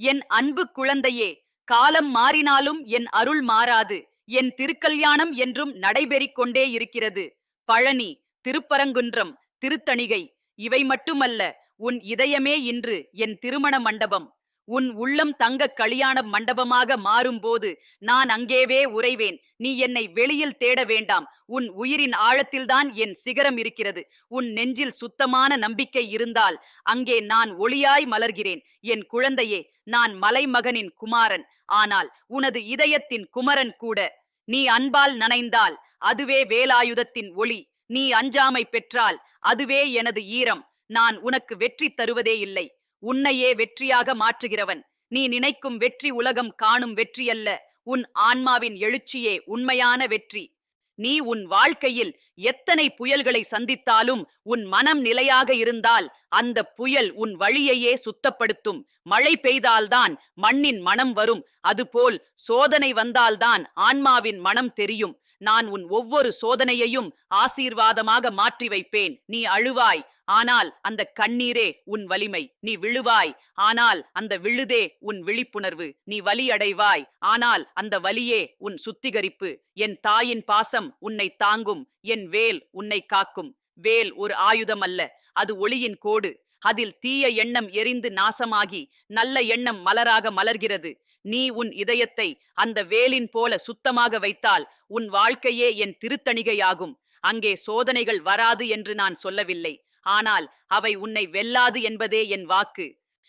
என் அன்பு குழந்தையே காலம் மாறினாலும் என் அருள் மாறாது. என் திருக்கல்யாணம் என்றும் நடைபெறிக் கொண்டே இருக்கிறது. பழனி திருப்பரங்குன்றம் திருத்தணிகை இவை மட்டுமல்ல உன் இதயமே இன்று என் திருமண மண்டபம். உன் உள்ளம் தங்க கல்யாண மண்டபமாக மாறும்போது நான் அங்கேவே உறைவேன். நீ என்னை வெளியில் தேட வேண்டாம். உன் உயிரின் ஆழத்தில்தான் என் சிகரம் இருக்கிறது. உன் நெஞ்சில் சுத்தமான நம்பிக்கை இருந்தால் அங்கே நான் ஒளியாய் மலர்கிறேன். என் குழந்தையே நான் மலைமகனின் குமாரன். ஆனால் உனது இதயத்தின் குமரன் கூட. நீ அன்பால் நனைந்தால் அதுவே வேலாயுதத்தின் ஒளி. நீ அஞ்சாமை பெற்றால் அதுவே எனது ஈரம். நான் உனக்கு வெற்றி தருவதே இல்லை. உன்னையே வெற்றியாக மாற்றுகிறவன். நீ நினைக்கும் வெற்றி உலகம் காணும் வெற்றியல்ல. உன் ஆன்மாவின் எழுச்சியே உண்மையான வெற்றி. நீ உன் வாழ்க்கையில் எத்தனை புயல்களை சந்தித்தாலும் உன் மனம் நிலையாக இருந்தால் அந்த புயல் உன் வழியையே சுத்தப்படுத்தும். மழை பெய்தால்தான் மண்ணின் மனம் வரும். அதுபோல் சோதனை வந்தால்தான் ஆன்மாவின் மனம் தெரியும். நான் உன் ஒவ்வொரு சோதனையையும் ஆசீர்வாதமாக மாற்றி வைப்பேன். நீ அழுவாய். ஆனால் அந்த கண்ணீரே உன் வலிமை. நீ விழுவாய். ஆனால் அந்த விழுதே உன் விழிப்புணர்வு. நீ வலி அடைவாய் ஆனால் அந்த வலியே உன் சுத்திகரிப்பு. என் தாயின் பாசம் உன்னை தாங்கும். என் வேல் உன்னை காக்கும். வேல் ஒரு ஆயுதம் அல்ல அது ஒளியின் கோடு. அதில் தீய எண்ணம் எரிந்து நாசமாகி நல்ல எண்ணம் மலராக மலர்கிறது. நீ உன் இதயத்தை அந்த வேலின் போல சுத்தமாக வைத்தால் உன் வாழ்க்கையே என் திருத்தணிகையாகும். அங்கே சோதனைகள் வராது என்று நான் சொல்லவில்லை. ஆனால் அவை உன்னை வெல்லாது என்பதே என் வாக்கு.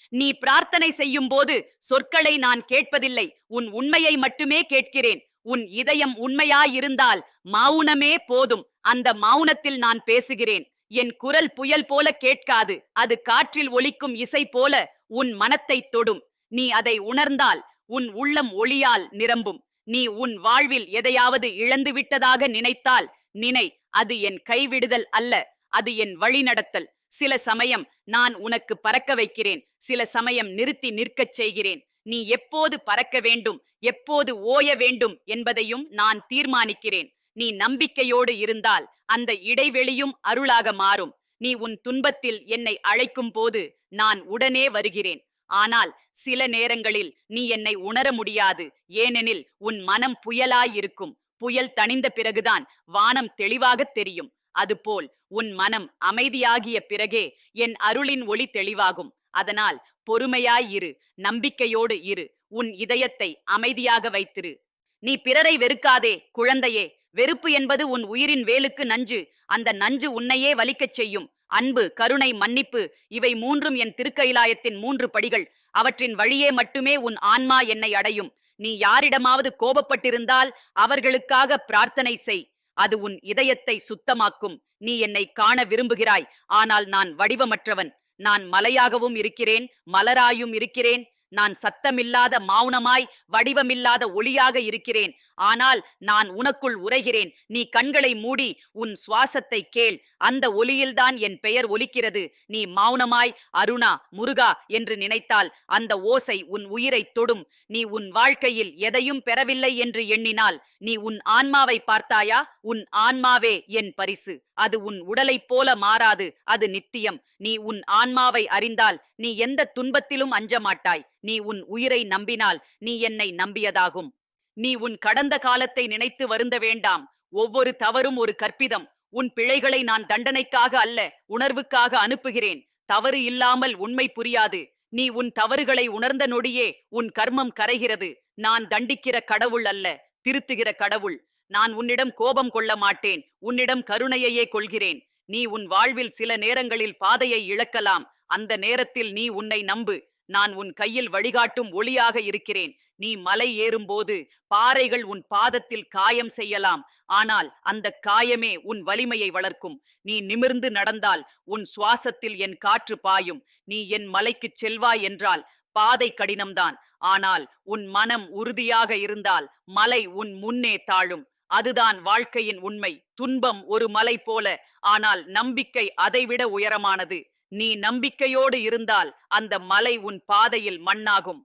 நீ பிரார்த்தனை செய்யும் போது சொற்களை நான் கேட்பதில்லை உன் உண்மையை மட்டுமே கேட்கிறேன். உன் இதயம் உண்மையாயிருந்தால் மௌனமே போதும் அந்த மௌனத்தில் நான் பேசுகிறேன். என் குரல் புயல் போல கேட்காது அது காற்றில் ஒலிக்கும் இசை போல உன் மனத்தை தொடும். நீ அதை உணர்ந்தால் உன் உள்ளம் ஒளியால் நிரம்பும். நீ உன் வாழ்வில் எதையாவது இழந்து விட்டதாக நினைத்தால் நினை அது என் கைவிடுதல் அல்ல. அது என் வழிநடத்தல். சில சமயம் நான் உனக்கு பறக்க வைக்கிறேன். சில சமயம் நிறுத்தி நிற்கச் செய்கிறேன். நீ எப்போது பறக்க வேண்டும்? எப்போது ஓய வேண்டும்? என்பதையும் நான் தீர்மானிக்கிறேன். நீ நம்பிக்கையோடு இருந்தால் அந்த இடைவெளியும் அருளாக மாறும். நீ உன் துன்பத்தில் என்னை அழைக்கும் போது நான் உடனே வருகிறேன். ஆனால் சில நேரங்களில் நீ என்னை உணர முடியாது. ஏனெனில் உன் மனம் புயலாயிருக்கும் புயல் தணிந்த பிறகுதான் வானம் தெளிவாகத் தெரியும். அதுபோல் உன் மனம் அமைதியாகிய பிறகே என் அருளின் ஒளி தெளிவாகும். அதனால் பொறுமையாய் இரு நம்பிக்கையோடு இரு உன் இதயத்தை அமைதியாக வைத்திரு. நீ பிறரை வெறுக்காதே குழந்தையே. வெறுப்பு என்பது உன் உயிரின் வேலுக்கு நஞ்சு. அந்த நஞ்சு உன்னையே வலிக்கச் செய்யும். அன்பு கருணை மன்னிப்பு இவை மூன்றும் என் திருக்கைலாயத்தின் மூன்று படிகள். அவற்றின் வழியே மட்டுமே உன் ஆன்மா என்னை அடையும். நீ யாரிடமாவது கோபப்பட்டிருந்தால் அவர்களுக்காக பிரார்த்தனை செய். அது உன் இதயத்தை சுத்தமாக்கும். நீ என்னை காண விரும்புகிறாய். ஆனால் நான் வடிவமற்றவன். நான் மலையாகவும் இருக்கிறேன் மலராயும் இருக்கிறேன். நான் சத்தமில்லாத மௌனமாய் வடிவமில்லாத ஒளியாக இருக்கிறேன். ஆனால் நான் உனக்குள் உரைகிறேன். நீ கண்களை மூடி உன் சுவாசத்தை கேள். அந்த ஒலியில்தான் என் பெயர் ஒலிக்கிறது. நீ மௌனமாய் அருணா முருகா என்று நினைத்தால் அந்த ஓசை உன் உயிரை தொடும். நீ உன் வாழ்க்கையில் எதையும் பெறவில்லை என்று எண்ணினால் நீ உன் ஆன்மாவை பார்த்தாயா? உன் ஆன்மாவே என் பரிசு. அது உன் உடலைப் போல மாறாது. அது நித்தியம். நீ உன் ஆன்மாவை அறிந்தால் நீ எந்த துன்பத்திலும் அஞ்சமாட்டாய் நீ உன் உயிரை நம்பினால் நீ என்னை நம்பியதாகும். நீ உன் கடந்த காலத்தை நினைத்து வருந்த வேண்டாம். ஒவ்வொரு தவறும் ஒரு கற்பிதம். உன் பிழைகளை நான் தண்டனைக்காக அல்ல உணர்வுக்காக அனுப்புகிறேன். தவறு இல்லாமல் உண்மை புரியாது. நீ உன் தவறுகளை உணர்ந்த நொடியே உன் கர்மம் கரைகிறது. நான் தண்டிக்கிற கடவுள் அல்ல திருத்துகிற கடவுள். நான் உன்னிடம் கோபம் கொள்ள மாட்டேன் உன்னிடம் கருணையையே கொள்கிறேன். நீ உன் வாழ்வில் சில நேரங்களில் பாதையை இழக்கலாம். அந்த நேரத்தில் நீ உன்னை நம்பு. நான் உன் கையில் வழிகாட்டும் ஒளியாக இருக்கிறேன். நீ மலை ஏறும்போது பாறைகள் உன் பாதத்தில் காயம் செய்யலாம். ஆனால் அந்த காயமே உன் வலிமையை வளர்க்கும். நீ நிமிர்ந்து நடந்தால் உன் சுவாசத்தில் என் காற்று பாயும். நீ என் மலைக்குச் செல்வாய் என்றால் பாதை கடினம்தான். ஆனால் உன் மனம் உறுதியாக இருந்தால் மலை உன் முன்னே தாழும். அதுதான் வாழ்க்கையின் உண்மை. துன்பம் ஒரு மலை போல. ஆனால் நம்பிக்கை அதைவிட உயரமானது. நீ நம்பிக்கையோடு இருந்தால் அந்த மலை உன் பாதையில் மண்ணாகும்.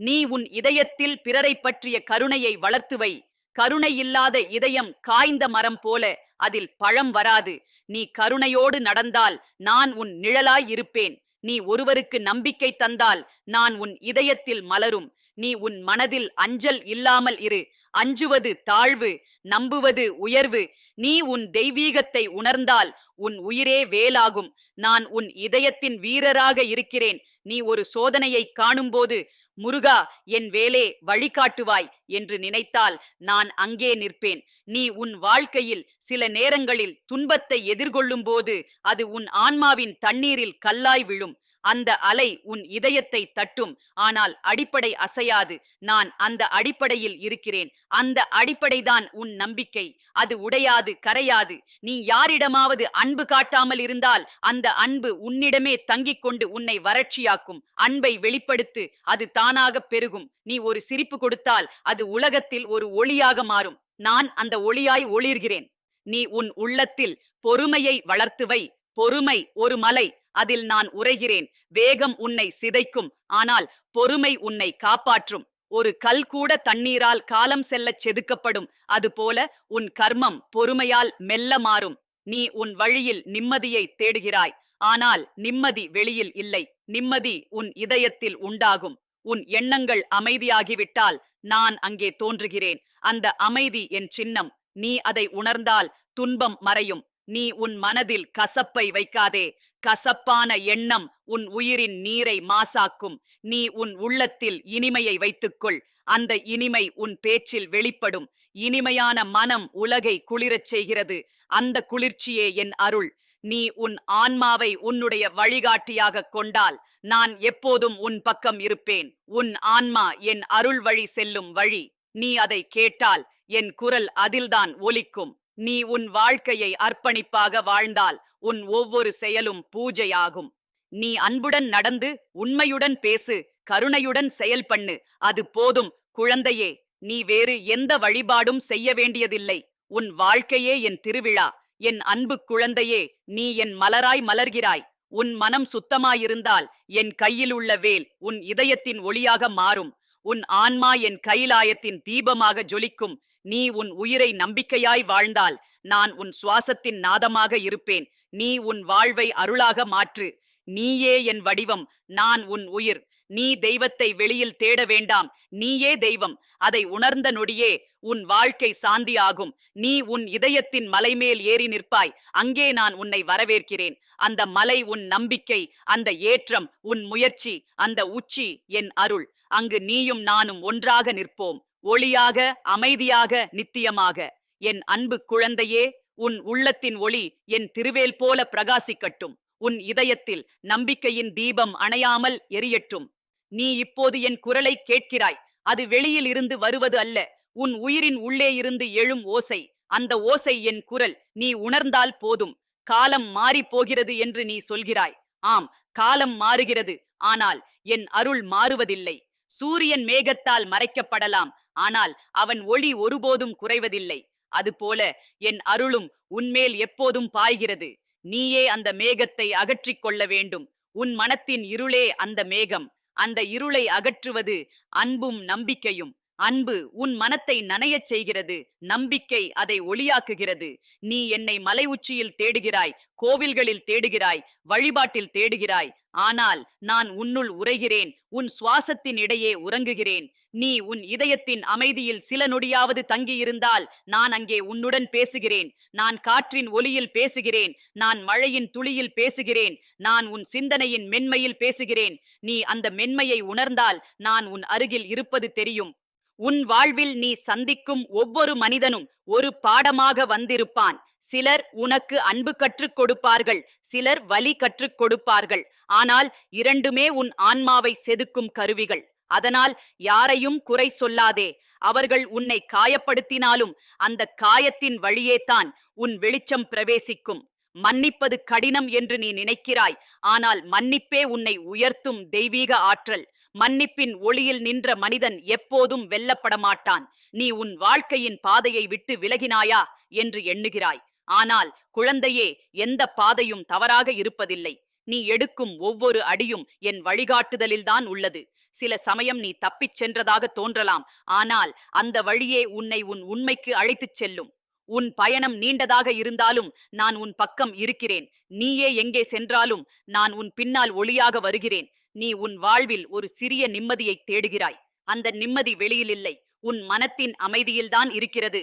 நீ உன் இதயத்தில் பிறரை பற்றிய கருணையை வளர்த்துவை. கருணை இல்லாத இதயம் காய்ந்த மரம் போல அதில் பழம் வராது. நீ கருணையோடு நடந்தால் நான் உன் நிழலாய் இருப்பேன். நீ ஒருவருக்கு நம்பிக்கை தந்தால் நான் உன் இதயத்தில் மலரும். நீ உன் மனதில் அஞ்சல் இல்லாமல் இரு. அஞ்சுவது தாழ்வு நம்புவது உயர்வு. நீ உன் தெய்வீகத்தை உணர்ந்தால் உன் உயிரே வேலாகும். நான் உன் இதயத்தின் வீரராக இருக்கிறேன். நீ ஒரு சோதனையை காணும்போது முருகா என் வேலே வழிகாட்டுவாய் என்று நினைத்தால் நான் அங்கே நிற்பேன். நீ உன் வாழ்க்கையில் சில நேரங்களில் துன்பத்தை எதிர்கொள்ளும் போது அது உன் ஆன்மாவின் தண்ணீரில் கல்லாய் விழும். அந்த அலை உன் இதயத்தை தட்டும். ஆனால் அடிப்படை அசையாது. நான் அந்த அடிப்படையில் இருக்கிறேன். அந்த அடிப்படைதான் உன் நம்பிக்கை. அது உடையாது கரையாது. நீ யாரிடமாவது அன்பு காட்டாமல் இருந்தால் அந்த அன்பு உன்னிடமே தங்கிக் கொண்டு உன்னை வறட்சியாக்கும். அன்பை வெளிப்படுத்து அது தானாக பெருகும். நீ ஒரு சிரிப்பு கொடுத்தால் அது உலகத்தில் ஒரு ஒளியாக மாறும். நான் அந்த ஒளியாய் ஒளிர்கிறேன். நீ உன் உள்ளத்தில் பொறுமையை வளர்த்துவை பொறுமை ஒரு மலை. அதில் நான் உரைகிறேன். வேகம் உன்னை சிதைக்கும். ஆனால் பொறுமை உன்னை காப்பாற்றும். ஒரு கல் கூட தண்ணீரால் காலம் செல்லச் செதுக்கப்படும். அதுபோல உன் கர்மம் பொறுமையால் மெல்ல மாறும். நீ உன் வழியில் நிம்மதியை தேடுகிறாய். ஆனால் நிம்மதி வெளியில் இல்லை. நிம்மதி உன் இதயத்தில் உண்டாகும். உன் எண்ணங்கள் அமைதியாகிவிட்டால் நான் அங்கே தோன்றுகிறேன். அந்த அமைதி என் சின்னம். நீ அதை உணர்ந்தால் துன்பம் மறையும். நீ உன் மனதில் கசப்பை வைக்காதே. கசப்பான எண்ணம் உன் உயிரின் நீரை மாசாக்கும். நீ உன் உள்ளத்தில் இனிமையை வைத்துக்கொள். அந்த இனிமை உன் பேச்சில் வெளிப்படும். இனிமையான மனம் உலகை குளிரச் செய்கிறது. அந்த குளிர்ச்சியே என் அருள். நீ உன் ஆன்மாவை உன்னுடைய வழிகாட்டியாக கொண்டால் நான் எப்போதும் உன் பக்கம் இருப்பேன். உன் ஆன்மா என் அருள் வழி செல்லும் வழி. நீ அதை கேட்டால் என் குரல் அதில்தான் ஒலிக்கும். நீ உன் வாழ்க்கையை அர்ப்பணிப்பாக வாழ்ந்தால் உன் ஒவ்வொரு செயலும் பூஜையாகும். நீ அன்புடன் நடந்து உண்மையுடன் பேசு கருணையுடன் செயல் பண்ணு அது போதும். குழந்தையே நீ வேறு எந்த வழிபாடும் செய்ய வேண்டியதில்லை. உன் வாழ்க்கையே என் திருவிழா. என் அன்பு குழந்தையே நீ என் மலராய் மலர்கிறாய். உன் மனம் சுத்தமாயிருந்தால் என் கையில் உள்ள வேல் உன் இதயத்தின் ஒளியாக மாறும். உன் ஆன்மா என் கைலாயத்தின் தீபமாக ஜொலிக்கும். நீ உன் உயிரை நம்பிக்கையாய் வாழ்ந்தால் நான் உன் சுவாசத்தின் நாதமாக இருப்பேன். நீ உன் வாழ்வை அருளாக மாற்று. நீயே என் வடிவம் நான் உன் உயிர். நீ தெய்வத்தை வெளியில் தேட வேண்டாம். நீயே தெய்வம் அதை உணர்ந்த நொடியே உன் வாழ்க்கை சாந்தியாகும். நீ உன் இதயத்தின் மலைமேல் ஏறி நிற்பாய். அங்கே நான் உன்னை வரவேற்கிறேன். அந்த மலை உன் நம்பிக்கை அந்த ஏற்றம் உன் முயற்சி அந்த உச்சி என் அருள். அங்கு நீயும் நானும் ஒன்றாக நிற்போம். ஒளியாக அமைதியாக நித்தியமாக. என் அன்பு குழந்தையே உன் உள்ளத்தின் ஒளி என் திருவேல் போல பிரகாசிக்கட்டும். உன் இதயத்தில் நம்பிக்கையின் தீபம் அணையாமல் எரியட்டும். நீ இப்போது என் குரலை கேட்கிறாய். அது வெளியில் இருந்து வருவது அல்ல. உன் உயிரின் உள்ளே இருந்து எழும் ஓசை. அந்த ஓசை என் குரல். நீ உணர்ந்தால் போதும். காலம் மாறி போகிறது என்று நீ சொல்கிறாய். ஆம் காலம் மாறுகிறது. ஆனால் என் அருள் மாறுவதில்லை. சூரியன் மேகத்தால் மறைக்கப்படலாம். ஆனால் அவன் ஒளி ஒருபோதும் குறைவதில்லை. அதுபோல என் அருளும் உன்மேல் எப்போதும் பாய்கிறது. நீயே அந்த மேகத்தை அகற்றிக் கொள்ள வேண்டும். உன் மனத்தின் இருளே அந்த மேகம். அந்த இருளை அகற்றுவது அன்பும் நம்பிக்கையும். அன்பு உன் மனத்தை நனையச் செய்கிறது. நம்பிக்கை அதை ஒளியாக்குகிறது. நீ என்னை மலை உச்சியில் தேடுகிறாய். கோவில்களில் தேடுகிறாய். வழிபாட்டில் தேடுகிறாய். ஆனால் நான் உன்னுள் உரைகிறேன் உன் சுவாசத்தின் இடையே உறங்குகிறேன். நீ உன் இதயத்தின் அமைதியில் சில நொடியாவது தங்கியிருந்தால் நான் அங்கே உன்னுடன் பேசுகிறேன். நான் காற்றின் ஒலியில் பேசுகிறேன் நான் மழையின் துளியில் பேசுகிறேன் நான் உன் சிந்தனையின் மென்மையில் பேசுகிறேன். நீ அந்த மென்மையை உணர்ந்தால் நான் உன் அருகில் இருப்பது தெரியும். உன் வாழ்வில் நீ சந்திக்கும் ஒவ்வொரு மனிதனும் ஒரு பாடமாக வந்திருப்பான். சிலர் உனக்கு அன்பு கற்றுக் கொடுப்பார்கள் சிலர் வலி கற்றுக் கொடுப்பார்கள். ஆனால் இரண்டுமே உன் ஆன்மாவை செதுக்கும் கருவிகள். அதனால் யாரையும் குறை சொல்லாதே. அவர்கள் உன்னை காயப்படுத்தினாலும் அந்த காயத்தின் வழியேதான் உன் வெளிச்சம் பிரவேசிக்கும். மன்னிப்பது கடினம் என்று நீ நினைக்கிறாய். ஆனால் மன்னிப்பே உன்னை உயர்த்தும் தெய்வீக ஆற்றல். மன்னிப்பின் ஒளியில் நின்ற மனிதன் எப்போதும் வெல்லப்பட மாட்டான் நீ உன் வாழ்க்கையின் பாதையை விட்டு விலகினாயா என்று எண்ணுகிறாய். ஆனால் குழந்தையே எந்த பாதையும் தவறாக இருப்பதில்லை. நீ எடுக்கும் ஒவ்வொரு அடியும் என் வழிகாட்டுதலில்தான் உள்ளது. சில சமயம் நீ தப்பிச் சென்றதாக தோன்றலாம். ஆனால் அந்த வழியே உன்னை உன் உண்மைக்கு அழைத்துச் செல்லும். உன் பயணம் நீண்டதாக இருந்தாலும் நான் உன் பக்கம் இருக்கிறேன். நீயே எங்கே சென்றாலும் நான் உன் பின்னால் ஒளியாக வருகிறேன். நீ உன் வாழ்வில் ஒரு சிறிய நிம்மதியை தேடுகிறாய். அந்த நிம்மதி வெளியில் இல்லை உன் மனத்தின் அமைதியில்தான் இருக்கிறது.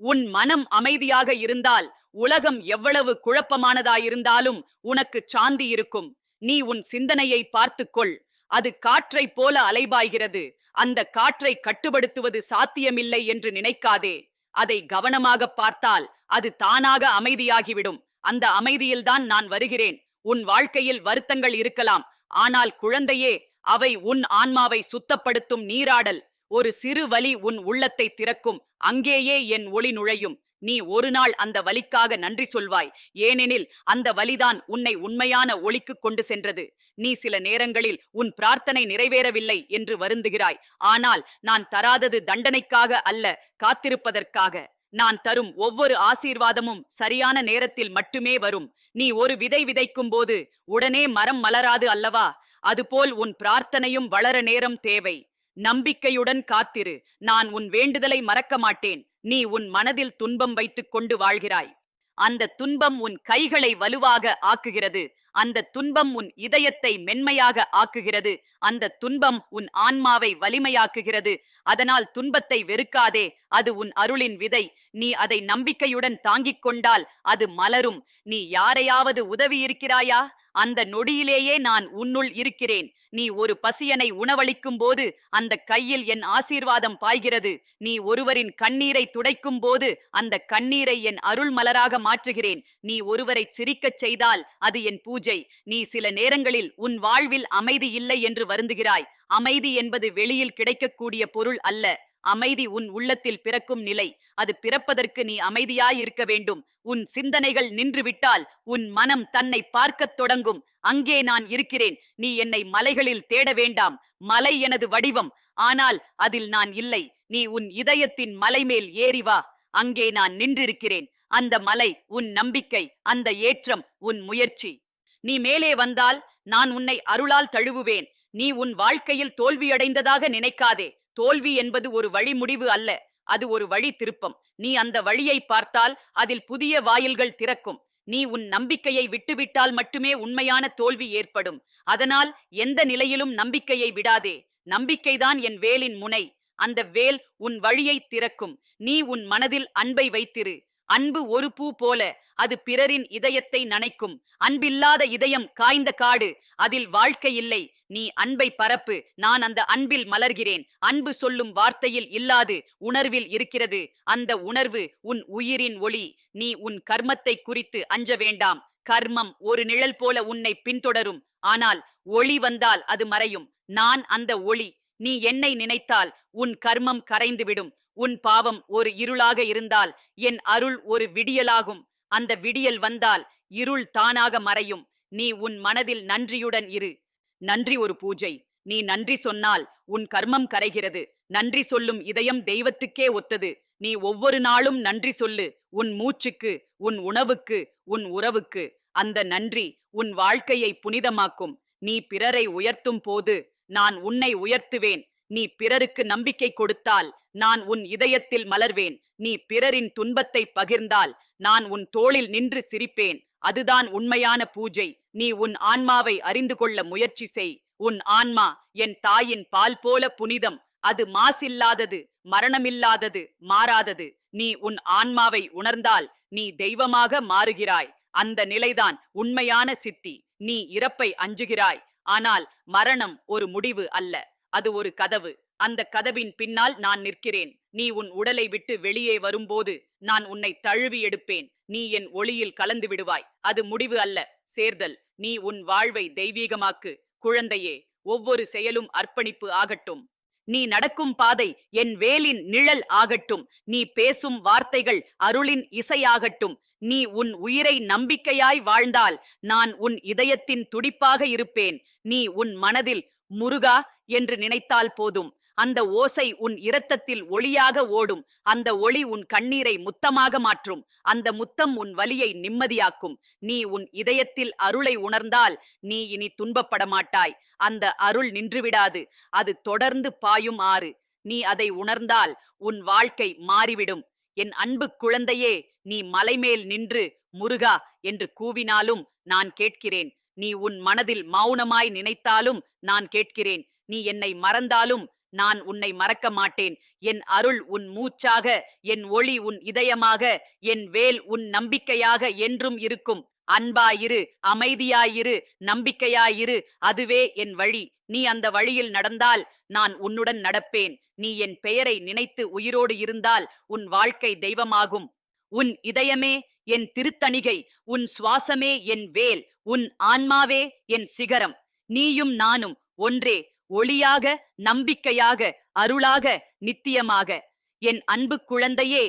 உன் மனம் அமைதியாக இருந்தால் உலகம் எவ்வளவு குழப்பமானதாயிருந்தாலும் உனக்கு சாந்தி இருக்கும். நீ உன் சிந்தனையை பார்த்துக்கொள். அது காற்றைப் போல அலைபாய்கிறது. அந்த காற்றை கட்டுப்படுத்துவது சாத்தியமில்லை என்று நினைக்காதே. அதை கவனமாக பார்த்தால் அது தானாக அமைதியாகிவிடும். அந்த அமைதியில்தான் நான் வருகிறேன். உன் வாழ்க்கையில் வருத்தங்கள் இருக்கலாம். ஆனால் குழந்தையே அவை உன் ஆன்மாவை சுத்தப்படுத்தும் நீராடல். ஒரு சிறு வலி உன் உள்ளத்தை திறக்கும். அங்கேயே என் ஒளி நுழையும். நீ ஒரு நாள் அந்த வலிக்காக நன்றி சொல்வாய். ஏனெனில் அந்த வலிதான் உன்னை உண்மையான ஒளிக்கு கொண்டு சென்றது. நீ சில நேரங்களில் உன் பிரார்த்தனை நிறைவேறவில்லை என்று வருந்துகிறாய். ஆனால் நான் தராதது தண்டனைக்காக அல்ல காத்திருப்பதற்காக. நான் தரும் ஒவ்வொரு ஆசீர்வாதமும் சரியான நேரத்தில் மட்டுமே வரும். நீ ஒரு விதை விதைக்கும் போது உடனே மரம் மலராது அல்லவா? அதுபோல் உன் பிரார்த்தனையும் வளர நேரம் தேவை. நம்பிக்கையுடன் காத்திரு. நான் உன் வேண்டுதலை மறக்க மாட்டேன். நீ உன் மனதில் துன்பம் வைத்துக் கொண்டு வாழ்கிறாய். அந்த துன்பம் உன் கைகளை வலுவாக ஆக்குகிறது. அந்த துன்பம் உன் இதயத்தை மென்மையாக ஆக்குகிறது. அந்த துன்பம் உன் ஆன்மாவை வலிமையாக்குகிறது. அதனால் துன்பத்தை வெறுக்காதே அது உன் அருளின் விதை. நீ அதை நம்பிக்கையுடன் தாங்கிக் கொண்டால் அது மலரும். நீ யாரையாவது உதவி இருக்கிறாயா அந்த நொடியிலேயே நான் உன்னுள் இருக்கிறேன். நீ ஒரு பசியனை உணவளிக்கும் போது அந்த கையில் என் ஆசீர்வாதம் பாய்கிறது. நீ ஒருவரின் கண்ணீரை துடைக்கும் போது அந்த கண்ணீரை என் அருள் மலராக மாற்றுகிறேன். நீ ஒருவரை சிரிக்கச் செய்தால் அது என் பூஜை. நீ சில நேரங்களில் உன் வாழ்வில் அமைதி இல்லை என்று வருந்துகிறாய். அமைதி என்பது வெளியில் கிடைக்கக்கூடிய பொருள் அல்ல. அமைதி உன் உள்ளத்தில் பிறக்கும் நிலை. அது பிறப்பதற்கு நீ அமைதியாய் இருக்க வேண்டும். உன் சிந்தனைகள் நின்றுவிட்டால் உன் மனம் தன்னை பார்க்கத் தொடங்கும். அங்கே நான் இருக்கிறேன். நீ என்னை மலைகளில் தேட வேண்டாம். மலை எனது வடிவம். ஆனால் அதில் நான் இல்லை. நீ உன் இதயத்தின் மலை மேல் ஏறி வா. அங்கே நான் நின்றிருக்கிறேன். அந்த மலை உன் நம்பிக்கை அந்த ஏற்றம் உன் முயற்சி. நீ மேலே வந்தால் நான் உன்னை அருளால் தழுவுவேன். நீ உன் வாழ்க்கையில் தோல்வியடைந்ததாக நினைக்காதே. தோல்வி என்பது ஒரு வழி முடிவு அல்ல அது ஒரு வழி திருப்பம். நீ அந்த வழியை பார்த்தால் அதில் புதிய வாயில்கள் திறக்கும். நீ உன் நம்பிக்கையை விட்டுவிட்டால் மட்டுமே உண்மையான தோல்வி ஏற்படும். அதனால் எந்த நிலையிலும் நம்பிக்கையை விடாதே. நம்பிக்கைதான் என் வேலின் முனை. அந்த வேல் உன் வழியை திறக்கும். நீ உன் மனதில் அன்பை வைத்திரு. அன்பு ஒரு பூ போல அது பிறரின் இதயத்தை நனைக்கும். அன்பில்லாத இதயம் காய்ந்த காடு அதில் வாழ்க்கை இல்லை. நீ அன்பை பரப்பு நான் அந்த அன்பில் மலர்கிறேன். அன்பு சொல்லும் வார்த்தையில் இல்லாது உணர்வில் இருக்கிறது. அந்த உணர்வு உன் உயிரின் ஒளி. நீ உன் கர்மத்தை குறித்து அஞ்ச வேண்டாம். கர்மம் ஒரு நிழல் போல உன்னை பின்தொடரும். ஆனால் ஒளி வந்தால் அது மறையும். நான் அந்த ஒளி. நீ என்னை நினைத்தால் உன் கர்மம் கரைந்துவிடும். உன் பாவம் ஒரு இருளாக இருந்தால் என் அருள் ஒரு விடியலாகும். அந்த விடியல் வந்தால் இருள் தானாக மறையும். நீ உன் மனதில் நன்றியுடன் இரு. நன்றி ஒரு பூஜை. நீ நன்றி சொன்னால் உன் கர்மம் கரைகிறது. நன்றி சொல்லும் இதயம் தெய்வத்துக்கே ஒத்தது. நீ ஒவ்வொரு நாளும் நன்றி சொல்லு. உன் மூச்சுக்கு உன் உணவுக்கு உன் உறவுக்கு. அந்த நன்றி உன் வாழ்க்கையை புனிதமாக்கும். நீ பிறரை உயர்த்தும் போது நான் உன்னை உயர்த்துவேன். நீ பிறருக்கு நம்பிக்கை கொடுத்தால் நான் உன் இதயத்தில் மலர்வேன். நீ பிறரின் துன்பத்தை பகிர்ந்தால் நான் உன் தோளில் நின்று சிரிப்பேன். அதுதான் உண்மையான பூஜை. நீ உன் ஆன்மாவை அறிந்து கொள்ள முயற்சி செய். உன் ஆன்மா என் தாயின் பால் போல புனிதம். அது மாசில்லாதது மரணமில்லாதது மாறாதது. நீ உன் ஆன்மாவை உணர்ந்தால் நீ தெய்வமாக மாறுகிறாய். அந்த நிலைதான் உண்மையான சித்தி. நீ இறப்பை அஞ்சுகிறாய். ஆனால் மரணம் ஒரு முடிவு அல்ல. அது ஒரு கதவு. அந்த கதவின் பின்னால் நான் நிற்கிறேன். நீ உன் உடலை விட்டு வெளியே வரும்போது நான் உன்னை தழுவி எடுப்பேன். நீ என் ஒளியில் கலந்து விடுவாய். அது முடிவு அல்ல. சேர்தல். நீ உன் வாழ்வை தெய்வீகமாக்கு. குழந்தையே ஒவ்வொரு செயலும் அர்ப்பணிப்பு ஆகட்டும். நீ நடக்கும் பாதை என் வேலின் நிழல் ஆகட்டும். நீ பேசும் வார்த்தைகள் அருளின் இசையாகட்டும். நீ உன் உயிரை நம்பிக்கையாய் வாழ்ந்தால் நான் உன் இதயத்தின் துடிப்பாக இருப்பேன். நீ உன் மனதில் முருகா என்று நினைத்தால் போதும். அந்த ஓசை உன் இரத்தத்தில் ஒளியாக ஓடும். அந்த ஒளி உன் கண்ணீரை முத்தமாக மாற்றும். அந்த முத்தம் உன் வலியை நிம்மதியாக்கும். நீ உன் இதயத்தில் அருளை உணர்ந்தால் நீ இனி துன்பப்பட மாட்டாய். அந்த அருள் நின்றுவிடாது. அது தொடர்ந்து பாயும் ஆறு. நீ அதை உணர்ந்தால் உன் வாழ்க்கை மாறிவிடும். என் அன்பு குழந்தையே நீ மலைமேல் நின்று முருகா என்று கூவினாலும் நான் கேட்கிறேன். நீ உன் மனதில் மௌனமாய் நினைத்தாலும் நான் கேட்கிறேன். நீ என்னை மறந்தாலும் நான் உன்னை மறக்க மாட்டேன். என் அருள் உன் மூச்சாக என் ஒளி உன் இதயமாக என் வேல் உன் நம்பிக்கையாக என்றும் இருக்கும். அன்பாயிரு அமைதியாயிரு நம்பிக்கையாயிரு அதுவே என் வழி. நீ அந்த வழியில் நடந்தால் நான் உன்னுடன் நடப்பேன். நீ என் பெயரை நினைத்து உயிரோடு இருந்தால் உன் வாழ்க்கை தெய்வமாகும். உன் இதயமே என் திருத்தணிகை உன் சுவாசமே என் வேல் உன் ஆன்மாவே என் சிகரம். நீயும் நானும் ஒன்றே ஒளியாக நம்பிக்கையாக அருளாக நித்தியமாக. என் அன்பு குழந்தையே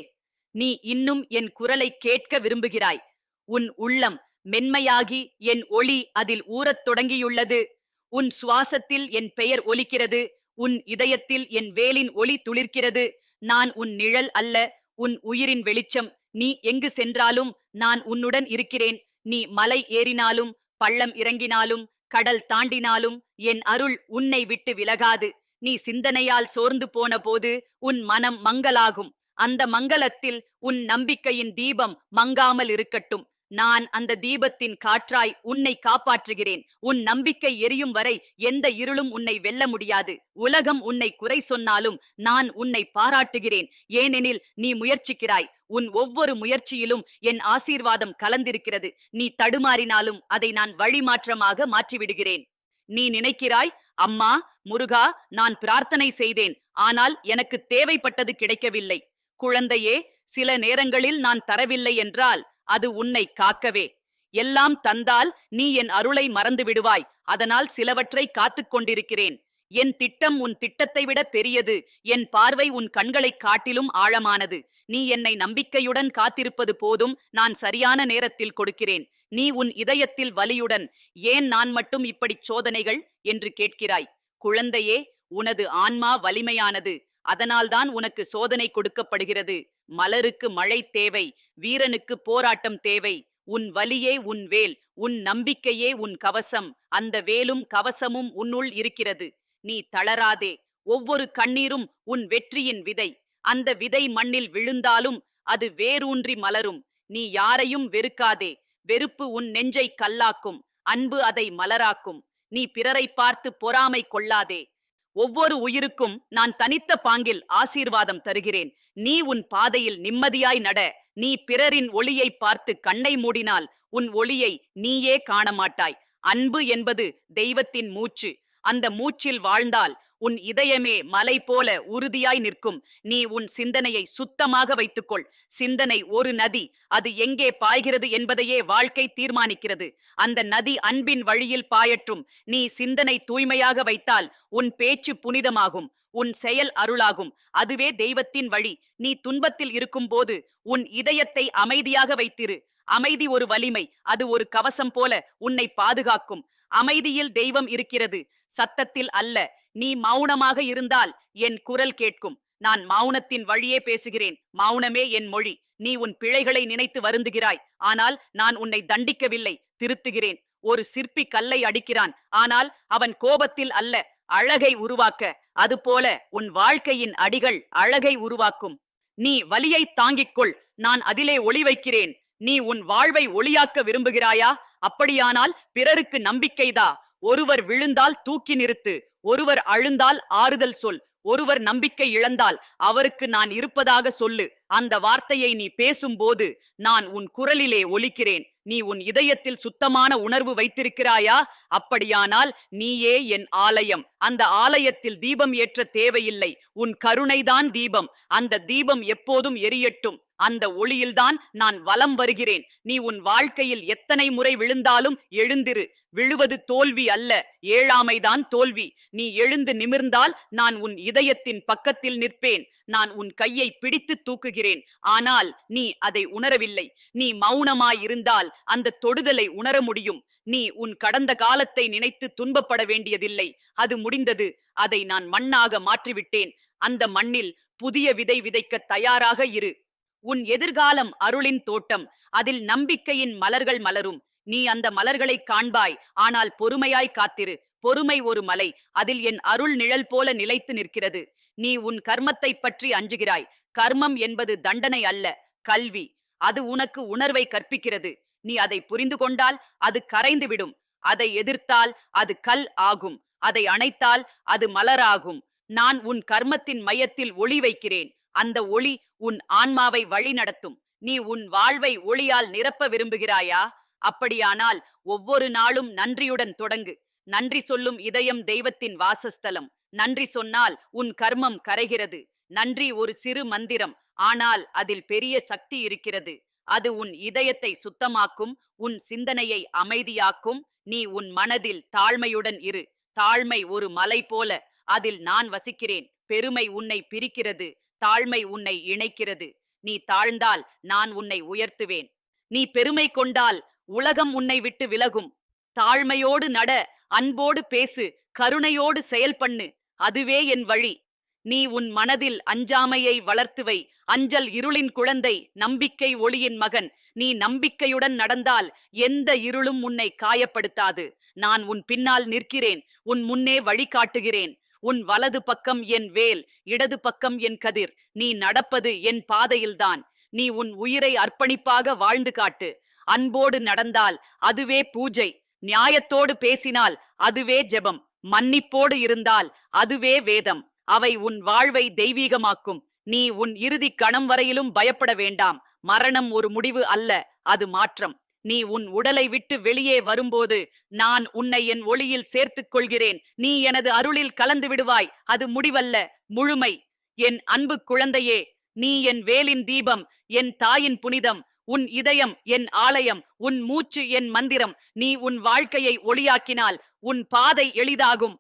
நீ இன்னும் என் குரலை கேட்க விரும்புகிறாய். உன் உள்ளம் மென்மையாகி என் ஒளி அதில் ஊறத் தொடங்கியுள்ளது. உன் சுவாசத்தில் என் பெயர் ஒலிக்கிறது. உன் இதயத்தில் என் வேலின் ஒளி துளிர்க்கிறது. நான் உன் நிழல் அல்ல உன் உயிரின் வெளிச்சம். நீ எங்கு சென்றாலும் நான் உன்னுடன் இருக்கிறேன். நீ மலை ஏறினாலும் பள்ளம் இறங்கினாலும் கடல் தாண்டினாலும் என் அருள் உன்னை விட்டு விலகாது. நீ சிந்தனையால் சோர்ந்து போன போது உன் மனம் மங்கலாகும் அந்த மங்களத்தில் உன் நம்பிக்கையின் தீபம் மங்காமல் இருக்கட்டும். நான் அந்த தீபத்தின் காற்றாய் உன்னை காப்பாற்றுகிறேன். உன் நம்பிக்கை எரியும் வரை எந்த இருளும் உன்னை வெல்ல முடியாது. உலகம் உன்னை குறை சொன்னாலும் நான் உன்னை பாராட்டுகிறேன். ஏனெனில் நீ முயற்சிக்கிறாய். உன் ஒவ்வொரு முயற்சியிலும் என் ஆசீர்வாதம் கலந்திருக்கிறது. நீ தடுமாறினாலும் அதை நான் வழிமாற்றமாக மாற்றிவிடுகிறேன். நீ நினைக்கிறாய் அம்மா முருகா நான் பிரார்த்தனை செய்தேன். ஆனால் எனக்கு தேவைப்பட்டது கிடைக்கவில்லை. குழந்தையே சில நேரங்களில் நான் தரவில்லை என்றால் அது உன்னை காக்கவே. எல்லாம் தந்தால் நீ என் அருளை மறந்து விடுவாய். அதனால் சிலவற்றை காத்துக் கொண்டிருக்கிறேன். என் திட்டம் உன் திட்டத்தை விட பெரியது. என் பார்வை உன் கண்களைக் காட்டிலும் ஆழமானது. நீ என்னை நம்பிக்கையுடன் காத்திருப்பது போதும் நான் சரியான நேரத்தில் கொடுக்கிறேன். நீ உன் இதயத்தில் வலியுடன் ஏன் நான் மட்டும் இப்படி சோதனைகள் என்று கேட்கிறாய். குழந்தையே உனது ஆன்மா வலிமையானது. அதனால்தான் உனக்கு சோதனை கொடுக்கப்படுகிறது. மலருக்கு மழை தேவை வீரனுக்கு போராட்டம் தேவை. உன் வலியே உன் வேல் உன் நம்பிக்கையே உன் கவசம். அந்த வேலும் கவசமும் உன்னுள் இருக்கிறது. நீ தளராதே. ஒவ்வொரு கண்ணீரும் உன் வெற்றியின் விதை. அந்த விதை மண்ணில் விழுந்தாலும் அது வேரூன்றி மலரும். நீ யாரையும் வெறுக்காதே. வெறுப்பு உன் நெஞ்சை கல்லாக்கும். அன்பு அதை மலராக்கும். நீ பிறரை பார்த்து பொறாமை கொள்ளாதே. ஒவ்வொரு உயிருக்கும் நான் தனித்த பாங்கில் ஆசீர்வாதம் தருகிறேன். நீ உன் பாதையில் நிம்மதியாய் நட. நீ பிறரின் ஒளியை பார்த்து கண்ணை மூடினால் உன் ஒளியை நீயே காண மாட்டாய் அன்பு என்பது தெய்வத்தின் மூச்சு. அந்த மூச்சில் வாழ்ந்தால் உன் இதயமே மலை போல உறுதியாய் நிற்கும். நீ உன் சிந்தனையை சுத்தமாக வைத்துக்கொள். சிந்தனை ஒரு நதி. அது எங்கே பாய்கிறது என்பதையே வாழ்க்கை தீர்மானிக்கிறது. அந்த நதி அன்பின் வழியில் பாயற்றும். நீ சிந்தனை தூய்மையாக வைத்தால் உன் பேச்சு புனிதமாகும். உன் செயல் அருளாகும். அதுவே தெய்வத்தின் வழி. நீ துன்பத்தில் இருக்கும்போது உன் இதயத்தை அமைதியாக வைத்திரு. அமைதி ஒரு வலிமை. அது ஒரு கவசம் போல உன்னை பாதுகாக்கும். அமைதியில் தெய்வம் இருக்கிறது. சத்தத்தில் அல்ல. நீ மௌனமாக இருந்தால் என் குரல் கேட்கும். நான் மௌனத்தின் வழியே பேசுகிறேன். மௌனமே என் மொழி. நீ உன் பிழைகளை நினைத்து வருந்துகிறாய். ஆனால் நான் உன்னை தண்டிக்கவில்லை. திருத்துகிறேன். ஒரு சிற்பி கல்லை அடிக்கிறான். ஆனால் அவன் கோபத்தில் அல்ல. அழகை உருவாக்க. அதுபோல உன் வாழ்க்கையின் அடிகள் அழகை உருவாக்கும். நீ வலியை தாங்கிக் கொள் நான் அதிலே ஒளி வைக்கிறேன். நீ உன் வாழ்வை ஒளியாக்க விரும்புகிறாயா? அப்படியானால் பிறருக்கு நம்பிக்கைதா. ஒருவர் விழுந்தால் தூக்கி நிறுத்து. ஒருவர் அழுந்தால் ஆறுதல் சொல் ஒருவர் நம்பிக்கை இழந்தால் அவருக்கு நான் இருப்பதாக சொல்லு. அந்த வார்த்தையை நீ பேசும்போது நான் உன் குரலிலே ஒலிக்கிறேன். நீ உன் இதயத்தில் சுத்தமான உணர்வு வைத்திருக்கிறாயா? அப்படியானால் நீயே என் ஆலயம். அந்த ஆலயத்தில் தீபம் ஏற்ற தேவையில்லை. உன் கருணைதான் தீபம். அந்த தீபம் எப்போதும் எரியட்டும். அந்த ஒளியில்தான் நான் வலம் வருகிறேன். நீ உன் வாழ்க்கையில் எத்தனை முறை விழுந்தாலும் எழுந்திரு. விழுவது தோல்வி அல்ல. ஏழாமைதான் தோல்வி. நீ எழுந்து நிமிர்ந்தால் நான் உன் இதயத்தின் பக்கத்தில் நிற்பேன். நான் உன் கையை பிடித்து தூக்குகிறேன். ஆனால் நீ அதை உணரவில்லை. நீ மௌனமாயிருந்தால் அந்த தொடுதலை உணர முடியும். நீ உன் கடந்த காலத்தை நினைத்து துன்பப்பட வேண்டியதில்லை. அது முடிந்தது. அதை நான் மண்ணாக மாற்றிவிட்டேன். அந்த மண்ணில் புதிய விதை விதைக்க தயாராக இரு. உன் எதிர்காலம் அருளின் தோட்டம். அதில் நம்பிக்கையின் மலர்கள் மலரும். நீ அந்த மலர்களை காண்பாய். ஆனால் பொறுமையாய் காத்திரு. பொறுமை ஒரு மலை. அதில் என் அருள் நிழல் போல நிலைத்து நிற்கிறது. நீ உன் கர்மத்தை பற்றி அஞ்சுகிறாய். கர்மம் என்பது தண்டனை அல்ல. கல்வி. அது உனக்கு உணர்வை கற்பிக்கிறது. நீ அதை புரிந்து கொண்டால் அது கரைந்துவிடும் அதை எதிர்த்தால் அது கல் ஆகும். அதை அணைத்தால் அது மலராகும். நான் உன் கர்மத்தின் மையத்தில் ஒளி வைக்கிறேன். அந்த ஒளி உன் ஆன்மாவை வழிநடத்தும். நீ உன் வாழ்வை ஒளியால் நிரப்ப விரும்புகிறாயா? அப்படியானால் ஒவ்வொரு நாளும் நன்றியுடன் தொடங்கு. நன்றி சொல்லும் இதயம் தெய்வத்தின் வாசஸ்தலம். நன்றி சொன்னால் உன் கர்மம் கரைகிறது. நன்றி ஒரு சிறு மந்திரம். ஆனால் அதில் பெரிய சக்தி இருக்கிறது. அது உன் இதயத்தை சுத்தமாக்கும் உன் சிந்தனையை அமைதியாக்கும். நீ உன் மனதில் தாழ்மையுடன் இரு. தாழ்மை ஒரு மலை போல அதில் நான் வசிக்கிறேன். பெருமை உன்னை பிரிக்கிறது. தாழ்மை உன்னை இணைக்கிறது. நீ தாழ்ந்தால் நான் உன்னை உயர்த்துவேன். நீ பெருமை கொண்டால் உலகம் உன்னை விட்டு விலகும். தாழ்மையோடு நட அன்போடு பேசு கருணையோடு செயல் பண்ணு அதுவே என் வழி. நீ உன் மனதில் அஞ்சாமையை வளர்த்துவை. அஞ்சல் இருளின் குழந்தை நம்பிக்கை ஒளியின் மகன். நீ நம்பிக்கையுடன் நடந்தால் எந்த இருளும் உன்னை காயப்படுத்தாது. நான் உன் பின்னால் நிற்கிறேன் உன் முன்னே வழிகாட்டுகிறேன் உன் வலது பக்கம் என் வேல் இடது பக்கம் என் கதிர். நீ நடப்பது என் பாதையில்தான். நீ உன் உயிரை அர்ப்பணிப்பாக வாழ்ந்து காட்டு. அன்போடு நடந்தால் அதுவே பூஜை. நியாயத்தோடு பேசினால் அதுவே ஜெபம். மன்னிப்போடு இருந்தால் அதுவே வேதம். அவை உன் வாழ்வை தெய்வீகமாக்கும். நீ உன் இறுதி கணம் வரையிலும் பயப்பட வேண்டாம். மரணம் ஒரு முடிவு அல்ல அது மாற்றம். நீ உன் உடலை விட்டு வெளியே வரும்போது நான் உன்னை என் ஒளியில் சேர்த்துக் கொள்கிறேன். நீ எனது அருளில் கலந்து விடுவாய். அது முடிவல்ல முழுமை. என் அன்பு குழந்தையே நீ என் வேலின் தீபம் என் தாயின் புனிதம் உன் இதயம் என் ஆலயம் உன் மூச்சு என் மந்திரம். நீ உன் வாழ்க்கையை ஒளியாக்கினால் உன் பாதை எளிதாகும்.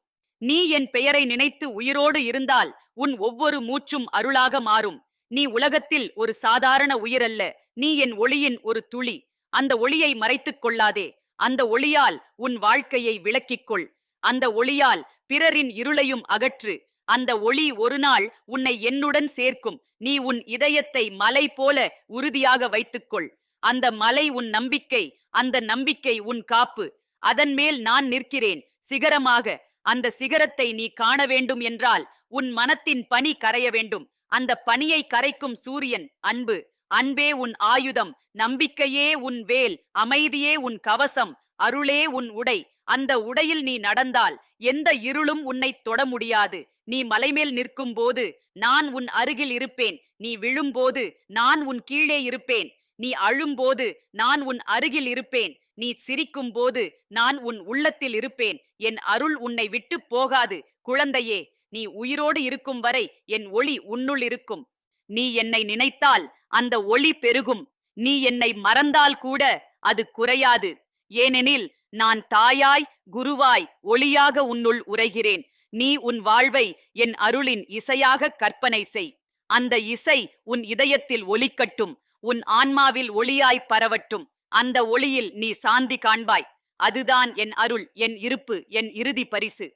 நீ என் பெயரை நினைத்து உயிரோடு இருந்தால் உன் ஒவ்வொரு மூச்சும் அருளாக மாறும். நீ உலகத்தில் ஒரு சாதாரண உயிரல்ல நீ என் ஒளியின் ஒரு துளி. அந்த ஒளியை மறைத்துக் கொள்ளாதே. அந்த ஒளியால் உன் வாழ்க்கையை விளக்கிக் கொள். அந்த ஒளியால் பிறரின் இருளையும் அகற்று. அந்த ஒளி ஒரு நாள் உன்னை என்னுடன் சேர்க்கும். நீ உன் இதயத்தை மலை போல உறுதியாக வைத்துக்கொள் அந்த மலை உன் நம்பிக்கை அந்த நம்பிக்கை உன் காப்பு. அதன் மேல் நான் நிற்கிறேன். சிகரமாக அந்த சிகரத்தை நீ காண வேண்டும் என்றால் உன் மனத்தின் பனி கரைய வேண்டும். அந்த பனியை கரைக்கும் சூரியன் அன்பு. அன்பே உன் ஆயுதம். நம்பிக்கையே உன் வேல். அமைதியே உன் கவசம். அருளே உன் உடை. அந்த உடையில் நீ நடந்தால் எந்த இருளும் உன்னை தொட முடியாது. நீ மலைமேல் நிற்கும் போது நான் உன் அருகில் இருப்பேன். நீ விழும்போது நான் உன் கீழே இருப்பேன். நீ அழும்போது நான் உன் அருகில் இருப்பேன். நீ சிரிக்கும் போது நான் உன் உள்ளத்தில் இருப்பேன். என் அருள் உன்னை விட்டு போகாது. குழந்தையே நீ உயிரோடு இருக்கும் வரை என் ஒளி உன்னுள் இருக்கும். நீ என்னை நினைத்தால் அந்த ஒளி பெருகும். நீ என்னை மறந்தால் கூட அது குறையாது. ஏனெனில் நான் தாயாய் குருவாய் ஒளியாக உன்னுள் உரைகிறேன் நீ உன் வாழ்வை என் அருளின் இசையாக கற்பனை செய். அந்த இசை உன் இதயத்தில் ஒலிக்கட்டும். உன் ஆன்மாவில் ஒளியாய் பரவட்டும். அந்த ஒளியில் நீ சாந்தி காண்பாய். அதுதான் என் அருள் என் இருப்பு என் இறுதி பரிசு.